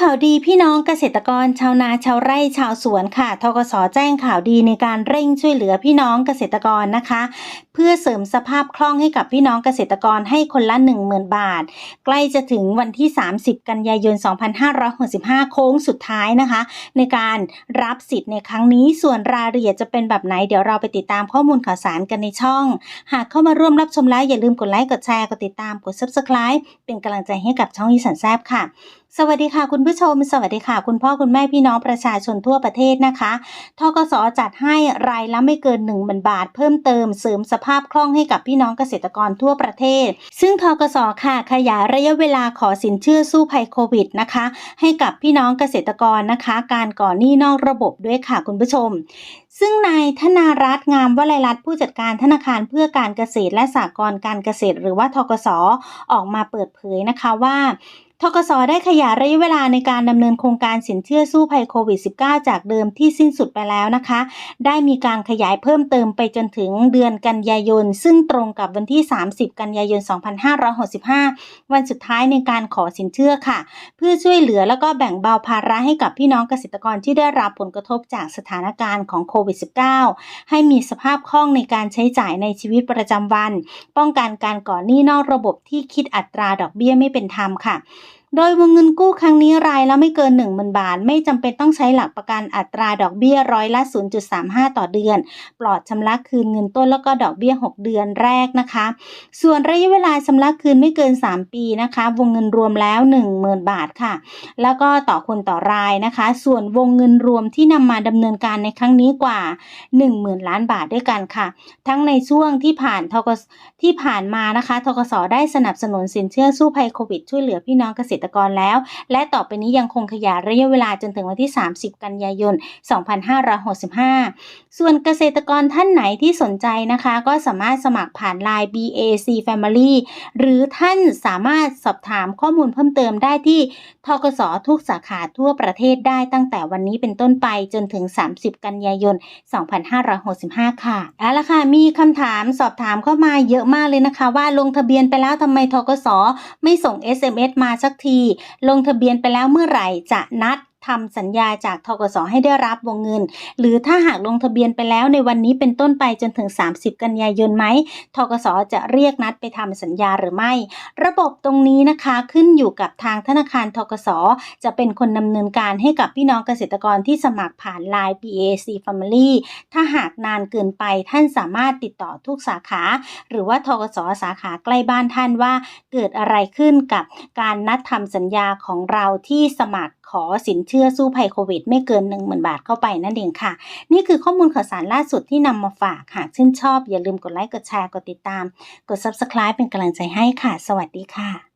ข่าวดีพี่น้องเกษตรกรชาวนาชาวไร่ชาวสวนค่ะทกสแจ้งข่าวดีในการเร่งช่วยเหลือพี่น้องเกษตรกรนะคะ เพื่อเสริมสภาพคล่องให้กับพี่น้องเกษตรกรให้คนละ 10,000 บาท ใกล้จะถึงวันที่ 30 กันยายน 2565 โค้งสุดท้ายนะคะ ในการรับสิทธิ์ในครั้งนี้ส่วนรายละเอียดจะเป็นแบบไหนเดี๋ยวเราไปติดตามข้อมูลข่าวสารกันในช่อง หากเข้ามาร่วมรับชมแล้วอย่าลืมกดไลค์กดแชร์กดติดตามกด subscribe เป็นกำลังใจให้กับช่องอีสันแซบค่ะ สวัสดีค่ะคุณผู้ชม สวัสดีค่ะ คุณพ่อคุณแม่พี่น้องประชาชนทั่วประเทศนะคะทกสจัดให้รายละไม่เกิน1 0,000บาท เพิ่มเติมเสริมสภาพคล่องให้กับพี่น้องเกษตรกรทั่วประเทศ ซึ่งทกสค่ะ ขยายระยะเวลาขอสินเชื่อสู้ภัยโควิดนะคะ ให้กับพี่น้องเกษตรกรนะคะ การก่อหนี้นอกระบบด้วยค่ะคุณผู้ชมซึ่งนายธนารัตน์งามวลัยรัตน์ผู้จัดการธนาคารเพื่อการเกษตรและสหกรณ์การเกษตร หรือว่าทกสออกมาเปิดเผยนะคะว่า ทกสได้ขยายระยะเวลาในการดำเนินโครงการสินเชื่อสู้ภัยโควิด -19 จากเดิมที่สิ้นสุดไปแล้วนะคะ ได้มีการขยายเพิ่มเติมไปจนถึงเดือนกันยายน ซึ่งตรงกับวันที่ 30 กันยายน 2565 วันสุดท้ายในการขอสินเชื่อค่ะ เพื่อช่วยเหลือแล้วก็แบ่งเบาภาระให้กับพี่น้องเกษตรกรที่ได้รับผลกระทบจากสถานการณ์ของโควิด -19 ให้มีสภาพคล่องในการใช้จ่ายในชีวิตประจำวัน ป้องกันการก่อหนี้นอกระบบที่คิดอัตราดอกเบี้ยไม่เป็นธรรมค่ะ โดยวงเงินกู้ครั้งนี้รายละไม่เกิน 10,000 บาท ไม่จำเป็นต้องใช้หลักประกันอัตราดอกเบี้ยร้อยละ 0.35 ต่อเดือน ปลอดชำระคืนเงินต้นแล้วก็ดอกเบี้ย 6 เดือนแรกนะคะ ส่วนระยะเวลาชำระคืนไม่เกิน 3 ปีนะคะ วงเงินรวมแล้ว 10,000 บาทค่ะ แล้วก็ต่อคนต่อรายนะคะ ส่วนวงเงินรวมที่นำมาดำเนินการในครั้งนี้กว่า 10,000 ล้านบาทด้วยกันค่ะ ทั้งในช่วงที่ผ่านทกที่ผ่านมานะคะทกสได้สนับสนุนสินเชื่อสู้ภัยโควิดช่วยเหลือพี่น้องเกษตรกรแล้ว และต่อไปนี้ยังคงขยายระยะเวลาจนถึงวันที่ 30 กันยายน 2565 ส่วนเกษตรกรท่านไหนที่สนใจนะคะ ก็สามารถสมัครผ่าน Line BAC Family หรือท่านสามารถสอบถามข้อมูลเพิ่มเติมได้ที่ทกสทุกสาขาทั่วประเทศได้ตั้งแต่วันนี้เป็นต้นไปจนถึง 30 กันยายน 2565 ค่ะเอาละค่ะ มีคำถามสอบถามเข้ามาเยอะมากเลยนะคะ ว่าลงทะเบียนไปแล้วทำไมทกสไม่ส่ง SMS มาสักทีลงทะเบียนไปแล้วเมื่อไหร่จะนัด ทำสัญญาจากทกสให้ได้รับวงเงิน หรือถ้าหากลงทะเบียนไปแล้วในวันนี้เป็นต้นไปจนถึง 30 กันยายนไหมทกสจะเรียกนัดไปทำสัญญาหรือไม่ ระบบตรงนี้นะคะขึ้นอยู่กับทางธนาคารทกสจะเป็นคนดำเนินการให้กับพี่น้องเกษตรกรที่สมัครผ่าน Line BAC Family ถ้าหากนานเกินไปท่านสามารถติดต่อทุกสาขา หรือว่าทกสสาขาใกล้บ้านท่านว่า เกิดอะไรขึ้นกับการนัดทำสัญญาของเราที่สมัครขอสินเชื่อสู้ภัยโควิด ไม่เกิน 10,000 บาทเข้าไปนั่นเองค่ะ นี่คือข้อมูลข่าวสารล่าสุดที่นำมาฝากหากชื่นชอบ อย่าลืมกดไลค์กดแชร์กดติดตาม กด Subscribe เป็นกำลังใจให้ค่ะ สวัสดีค่ะ